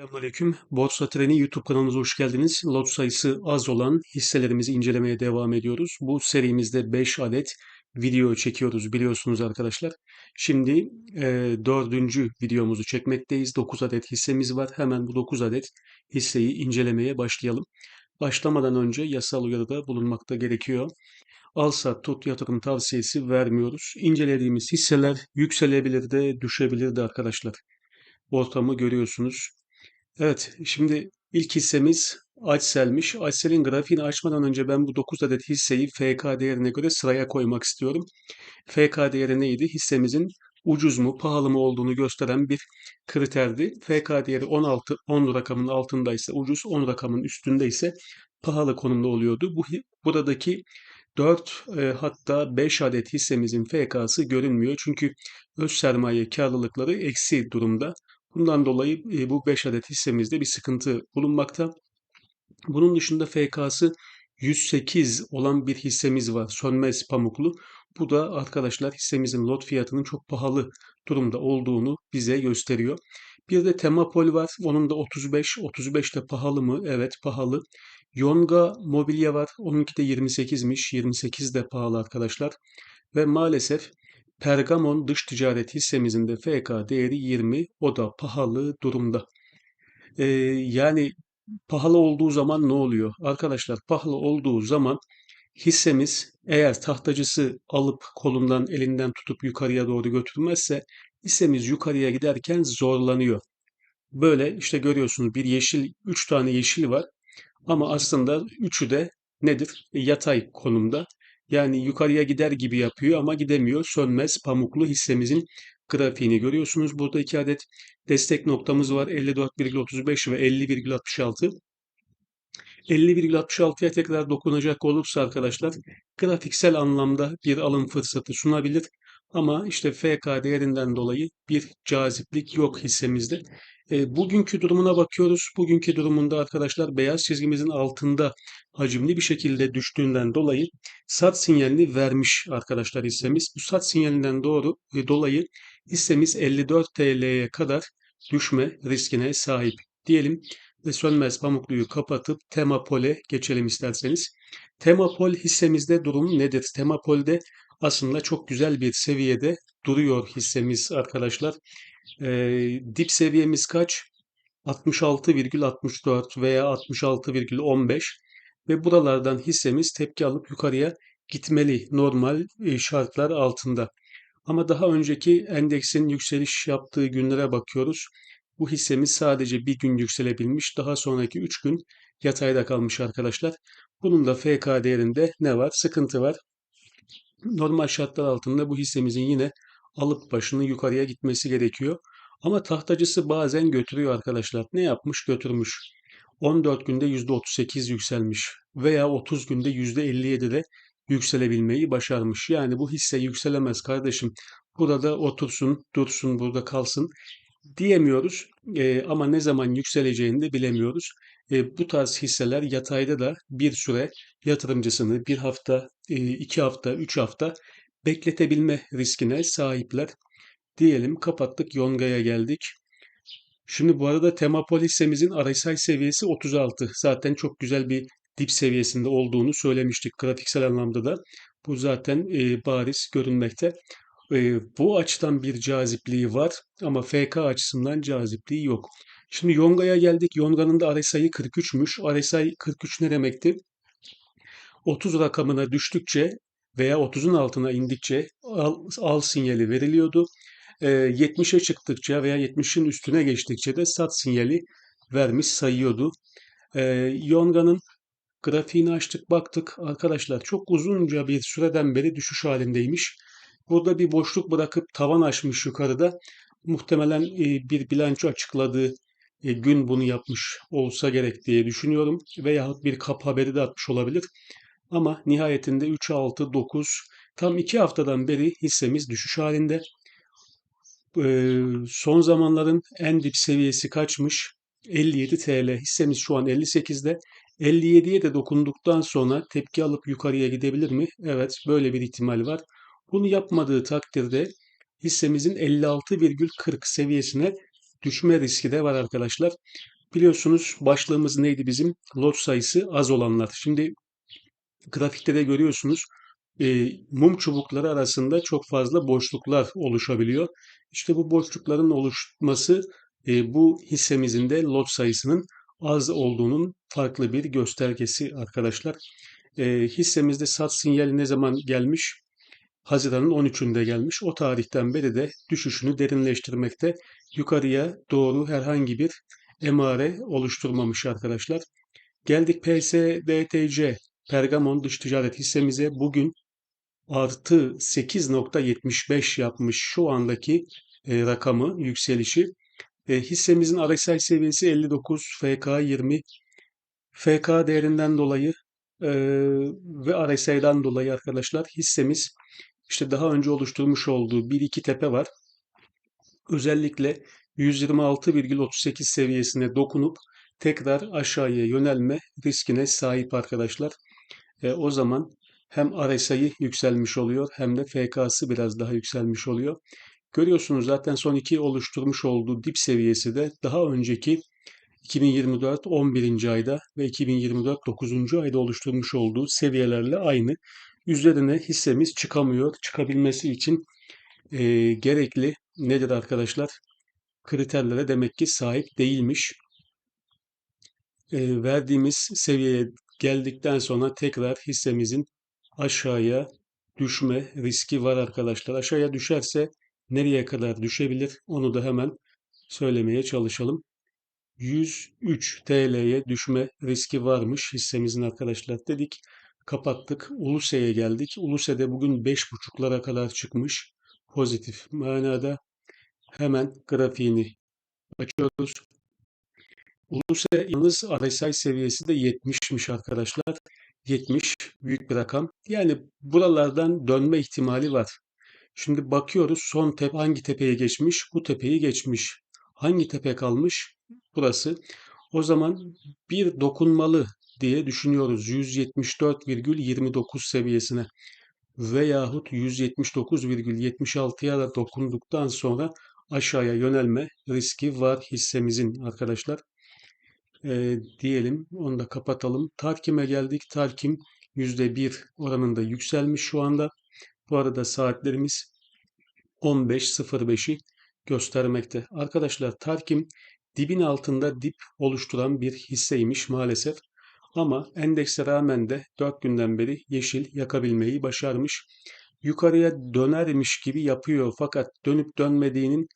Selamünaleyküm. Borsa Treni YouTube kanalımıza hoş geldiniz. Lot sayısı az olan hisselerimizi incelemeye devam ediyoruz. Bu serimizde 5 adet video çekiyoruz biliyorsunuz arkadaşlar. Şimdi e, dördüncü videomuzu çekmekteyiz. 9 adet hissemiz var. Hemen bu 9 adet hisseyi incelemeye başlayalım. Başlamadan önce yasal uyarıda bulunmakta gerekiyor. Al sat tut yatırım tavsiyesi vermiyoruz. İncelediğimiz hisseler yükselebilir de düşebilir de arkadaşlar. Ortamı görüyorsunuz. Evet, şimdi ilk hissemiz Açsel'miş. Açsel'in grafiğini açmadan önce ben bu 9 adet hisseyi FK değerine göre sıraya koymak istiyorum. FK değeri neydi? Hissemizin ucuz mu, pahalı mı olduğunu gösteren bir kriterdi. FK değeri 16, 10 rakamın altındaysa ucuz, 10 rakamın üstünde ise pahalı konumda oluyordu. Bu buradaki 4 e, hatta 5 adet hissemizin FK'sı görünmüyor. Çünkü öz sermaye karlılıkları eksi durumda. Bundan dolayı e, bu 5 adet hissemizde bir sıkıntı bulunmakta. Bunun dışında FK'sı 108 olan bir hissemiz var. Sönmez pamuklu. Bu da arkadaşlar hissemizin lot fiyatının çok pahalı durumda olduğunu bize gösteriyor. Bir de Temapol var. Onun da 35. 35 de pahalı mı? Evet pahalı. Yonga Mobilya var. Onunki de 28'miş. 28 de pahalı arkadaşlar. Ve maalesef Pergamon dış ticaret hissemizin de FK değeri 20. O da pahalı durumda. Ee, yani pahalı olduğu zaman ne oluyor? Arkadaşlar pahalı olduğu zaman hissemiz eğer tahtacısı alıp kolundan elinden tutup yukarıya doğru götürmezse hissemiz yukarıya giderken zorlanıyor. Böyle işte görüyorsunuz bir yeşil, üç tane yeşil var ama aslında üçü de nedir? Yatay konumda. Yani yukarıya gider gibi yapıyor ama gidemiyor. Sönmez pamuklu hissemizin grafiğini görüyorsunuz. Burada iki adet destek noktamız var. 54,35 ve 50,66. 50,66'ya tekrar dokunacak olursa arkadaşlar grafiksel anlamda bir alım fırsatı sunabilir. Ama işte FK değerinden dolayı bir caziplik yok hissemizde. E, bugünkü durumuna bakıyoruz. Bugünkü durumunda arkadaşlar beyaz çizgimizin altında hacimli bir şekilde düştüğünden dolayı sat sinyalini vermiş arkadaşlar hissemiz. Bu sat sinyalinden doğru e, dolayı hissemiz 54 TL'ye kadar düşme riskine sahip diyelim ve sönmez pamukluyu kapatıp Temapol'e geçelim isterseniz. Temapol hissemizde durum nedir? Temapol'de aslında çok güzel bir seviyede duruyor hissemiz arkadaşlar. Ee, dip seviyemiz kaç? 66,64 veya 66,15 ve buralardan hissemiz tepki alıp yukarıya gitmeli normal e, şartlar altında. Ama daha önceki endeksin yükseliş yaptığı günlere bakıyoruz. Bu hissemiz sadece bir gün yükselebilmiş. Daha sonraki 3 gün yatayda kalmış arkadaşlar. Bunun da FK değerinde ne var? Sıkıntı var. Normal şartlar altında bu hissemizin yine alıp başını yukarıya gitmesi gerekiyor. Ama tahtacısı bazen götürüyor arkadaşlar. Ne yapmış? Götürmüş. 14 günde %38 yükselmiş veya 30 günde %57'de yükselebilmeyi başarmış. Yani bu hisse yükselemez kardeşim. Burada otursun, dursun, burada kalsın diyemiyoruz. E, ama ne zaman yükseleceğini de bilemiyoruz. E, bu tarz hisseler yatayda da bir süre yatırımcısını bir hafta, e, iki hafta, üç hafta bekletebilme riskine sahipler. Diyelim kapattık Yonga'ya geldik. Şimdi bu arada Temapol hissemizin RSI seviyesi 36. Zaten çok güzel bir dip seviyesinde olduğunu söylemiştik grafiksel anlamda da. Bu zaten e, bariz görünmekte. E, bu açıdan bir cazipliği var ama FK açısından cazipliği yok. Şimdi Yonga'ya geldik. Yonga'nın da RSI'yi 43'müş. RSI 43 ne demekti? 30 rakamına düştükçe veya 30'un altına indikçe al, al sinyali veriliyordu. E, 70'e çıktıkça veya 70'in üstüne geçtikçe de sat sinyali vermiş sayıyordu. E, Yonga'nın grafiğini açtık baktık arkadaşlar çok uzunca bir süreden beri düşüş halindeymiş. Burada bir boşluk bırakıp tavan açmış yukarıda. Muhtemelen e, bir bilanço açıkladığı e, gün bunu yapmış olsa gerek diye düşünüyorum. Veyahut bir kap haberi de atmış olabilir. Ama nihayetinde 3, 6, 9 tam 2 haftadan beri hissemiz düşüş halinde. E, son zamanların en dip seviyesi kaçmış? 57 TL. Hissemiz şu an 58'de. 57'ye de dokunduktan sonra tepki alıp yukarıya gidebilir mi? Evet, böyle bir ihtimal var. Bunu yapmadığı takdirde hissemizin 56,40 seviyesine düşme riski de var arkadaşlar. Biliyorsunuz başlığımız neydi bizim? Lot sayısı az olanlar. Şimdi grafikte de görüyorsunuz e, mum çubukları arasında çok fazla boşluklar oluşabiliyor. İşte bu boşlukların oluşması e, bu hissemizin de lot sayısının az olduğunun farklı bir göstergesi arkadaşlar. E, hissemizde sat sinyali ne zaman gelmiş? Haziran'ın 13'ünde gelmiş. O tarihten beri de düşüşünü derinleştirmekte. Yukarıya doğru herhangi bir emare oluşturmamış arkadaşlar. Geldik PSDTC Pergamon dış ticaret hissemize bugün artı 8.75 yapmış şu andaki e, rakamı yükselişi. E, hissemizin RSI seviyesi 59, FK 20. FK değerinden dolayı e, ve RSI'den dolayı arkadaşlar hissemiz işte daha önce oluşturmuş olduğu bir iki tepe var. Özellikle 126,38 seviyesine dokunup tekrar aşağıya yönelme riskine sahip arkadaşlar. E, o zaman hem RSI yükselmiş oluyor hem de FK'sı biraz daha yükselmiş oluyor. Görüyorsunuz zaten son iki oluşturmuş olduğu dip seviyesi de daha önceki 2024 11. ayda ve 2024 9. ayda oluşturmuş olduğu seviyelerle aynı. Üzerine hissemiz çıkamıyor. Çıkabilmesi için e, gerekli nedir arkadaşlar? Kriterlere demek ki sahip değilmiş. E, verdiğimiz seviyeye geldikten sonra tekrar hissemizin aşağıya düşme riski var arkadaşlar. Aşağıya düşerse nereye kadar düşebilir? Onu da hemen söylemeye çalışalım. 103 TL'ye düşme riski varmış hissemizin arkadaşlar dedik. Kapattık. Uluse'ye geldik. Uluse'de bugün 5.5'lara kadar çıkmış. Pozitif manada. Hemen grafiğini açıyoruz. Uluse yalnız RSI seviyesi de 70'miş arkadaşlar. 70 büyük bir rakam. Yani buralardan dönme ihtimali var. Şimdi bakıyoruz son tepe hangi tepeye geçmiş? Bu tepeyi geçmiş. Hangi tepe kalmış? Burası. O zaman bir dokunmalı diye düşünüyoruz 174,29 seviyesine veyahut 179,76'ya da dokunduktan sonra aşağıya yönelme riski var hissemizin arkadaşlar e, diyelim. Onu da kapatalım. Tarkim'e geldik. Tarkim %1 oranında yükselmiş şu anda. Bu arada saatlerimiz 15.05'i göstermekte. Arkadaşlar Tarkim dibin altında dip oluşturan bir hisseymiş maalesef. Ama endekse rağmen de 4 günden beri yeşil yakabilmeyi başarmış. Yukarıya dönermiş gibi yapıyor fakat dönüp dönmediğinin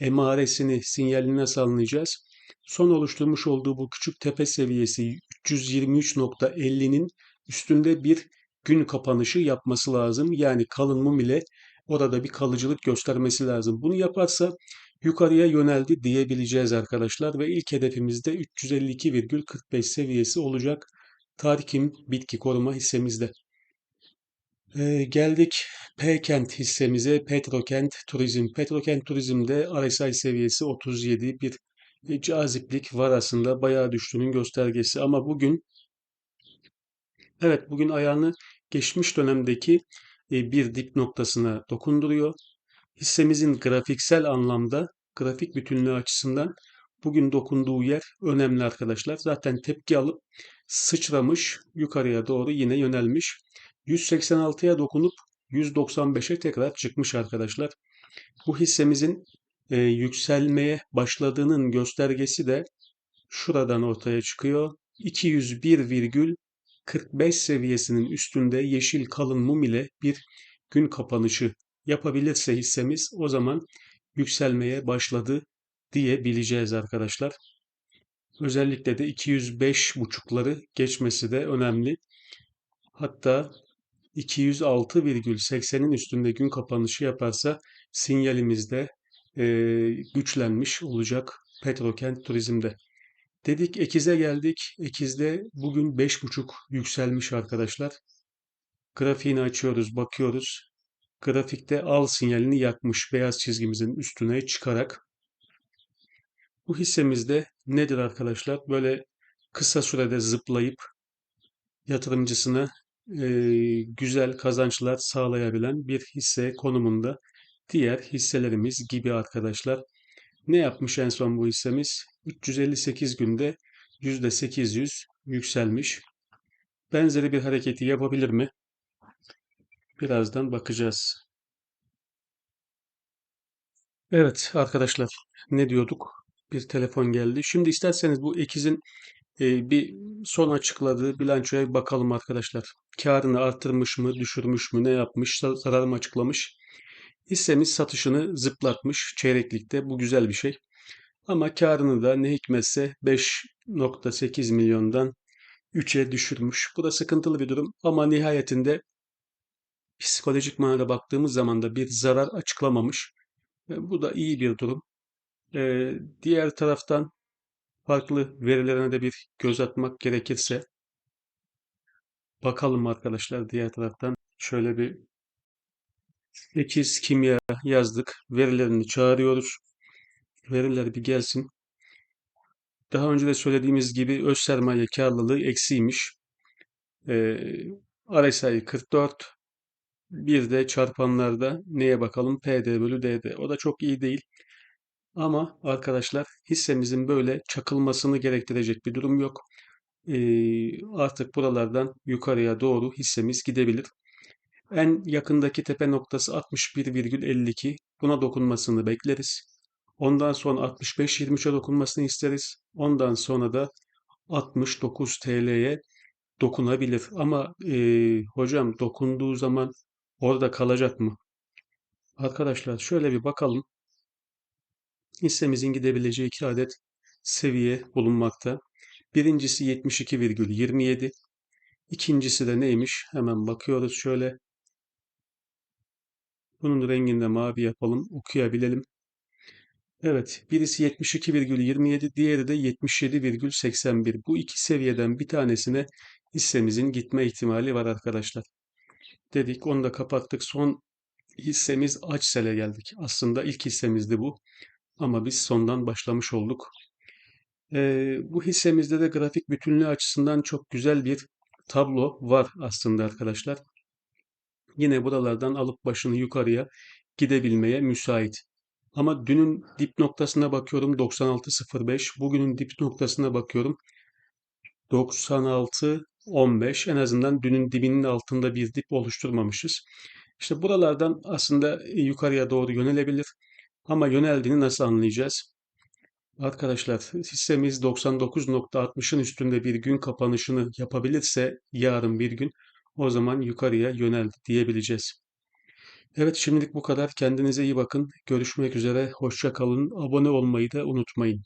emaresini, sinyalini nasıl anlayacağız? Son oluşturmuş olduğu bu küçük tepe seviyesi 323.50'nin üstünde bir gün kapanışı yapması lazım. Yani kalın mum ile orada bir kalıcılık göstermesi lazım. Bunu yaparsa yukarıya yöneldi diyebileceğiz arkadaşlar ve ilk hedefimiz de 352,45 seviyesi olacak. Tarikim bitki koruma hissemizde. Ee, geldik P-Kent hissemize. Petrokent Turizm. Petrokent Turizm'de RSI seviyesi 37 bir e, caziplik var aslında. Bayağı düştüğünün göstergesi. Ama bugün evet bugün ayağını geçmiş dönemdeki e, bir dip noktasına dokunduruyor. Hissemizin grafiksel anlamda grafik bütünlüğü açısından bugün dokunduğu yer önemli arkadaşlar. Zaten tepki alıp sıçramış yukarıya doğru yine yönelmiş. 186'ya dokunup 195'e tekrar çıkmış arkadaşlar. Bu hissemizin e, yükselmeye başladığının göstergesi de şuradan ortaya çıkıyor. 201,45 seviyesinin üstünde yeşil kalın mum ile bir gün kapanışı yapabilirse hissemiz o zaman yükselmeye başladı diyebileceğiz arkadaşlar. Özellikle de 205 buçukları geçmesi de önemli. Hatta 206,80'in üstünde gün kapanışı yaparsa sinyalimizde e, güçlenmiş olacak Petrokent Turizm'de. Dedik Ekiz'e geldik. Ekiz'de bugün 5.5 yükselmiş arkadaşlar. Grafiğini açıyoruz, bakıyoruz. Grafikte al sinyalini yakmış beyaz çizgimizin üstüne çıkarak. Bu hissemizde nedir arkadaşlar? Böyle kısa sürede zıplayıp yatırımcısına e, güzel kazançlar sağlayabilen bir hisse konumunda diğer hisselerimiz gibi arkadaşlar. Ne yapmış en son bu hissemiz? 358 günde %800 yükselmiş. Benzeri bir hareketi yapabilir mi? Birazdan bakacağız. Evet arkadaşlar ne diyorduk? Bir telefon geldi. Şimdi isterseniz bu Ekiz'in e, bir son açıkladığı bilançoya bakalım arkadaşlar. Karını arttırmış mı, düşürmüş mü, ne yapmış, zar- zarar mı açıklamış? Hissemiz satışını zıplatmış çeyreklikte. Bu güzel bir şey. Ama karını da ne hikmetse 5.8 milyondan 3'e düşürmüş. Bu da sıkıntılı bir durum ama nihayetinde psikolojik manada baktığımız zaman da bir zarar açıklamamış. Bu da iyi bir durum. E, diğer taraftan farklı verilerine de bir göz atmak gerekirse bakalım arkadaşlar diğer taraftan şöyle bir ekiz kimya yazdık. Verilerini çağırıyoruz. Veriler bir gelsin. Daha önce de söylediğimiz gibi öz sermaye karlılığı eksiymiş. E, RSI 44. Bir de çarpanlarda neye bakalım? PD bölü DD. O da çok iyi değil. Ama arkadaşlar hissemizin böyle çakılmasını gerektirecek bir durum yok. Ee, artık buralardan yukarıya doğru hissemiz gidebilir. En yakındaki tepe noktası 61,52. Buna dokunmasını bekleriz. Ondan sonra 65-23'e dokunmasını isteriz. Ondan sonra da 69 TL'ye dokunabilir. Ama ee, hocam dokunduğu zaman orada kalacak mı? Arkadaşlar şöyle bir bakalım. Hissemizin gidebileceği iki adet seviye bulunmakta. Birincisi 72,27. İkincisi de neymiş? Hemen bakıyoruz şöyle. Bunun rengini de mavi yapalım, okuyabilelim. Evet, birisi 72,27, diğeri de 77,81. Bu iki seviyeden bir tanesine hissemizin gitme ihtimali var arkadaşlar. Dedik, onu da kapattık. Son hissemiz Açsel'e geldik. Aslında ilk hissemizdi bu. Ama biz sondan başlamış olduk. Ee, bu hissemizde de grafik bütünlüğü açısından çok güzel bir tablo var aslında arkadaşlar. Yine buralardan alıp başını yukarıya gidebilmeye müsait. Ama dünün dip noktasına bakıyorum 96.05. Bugünün dip noktasına bakıyorum 96.15. En azından dünün dibinin altında bir dip oluşturmamışız. İşte buralardan aslında yukarıya doğru yönelebilir. Ama yöneldiğini nasıl anlayacağız? Arkadaşlar hissemiz 99.60'ın üstünde bir gün kapanışını yapabilirse yarın bir gün o zaman yukarıya yöneldi diyebileceğiz. Evet şimdilik bu kadar. Kendinize iyi bakın. Görüşmek üzere. Hoşça kalın. Abone olmayı da unutmayın.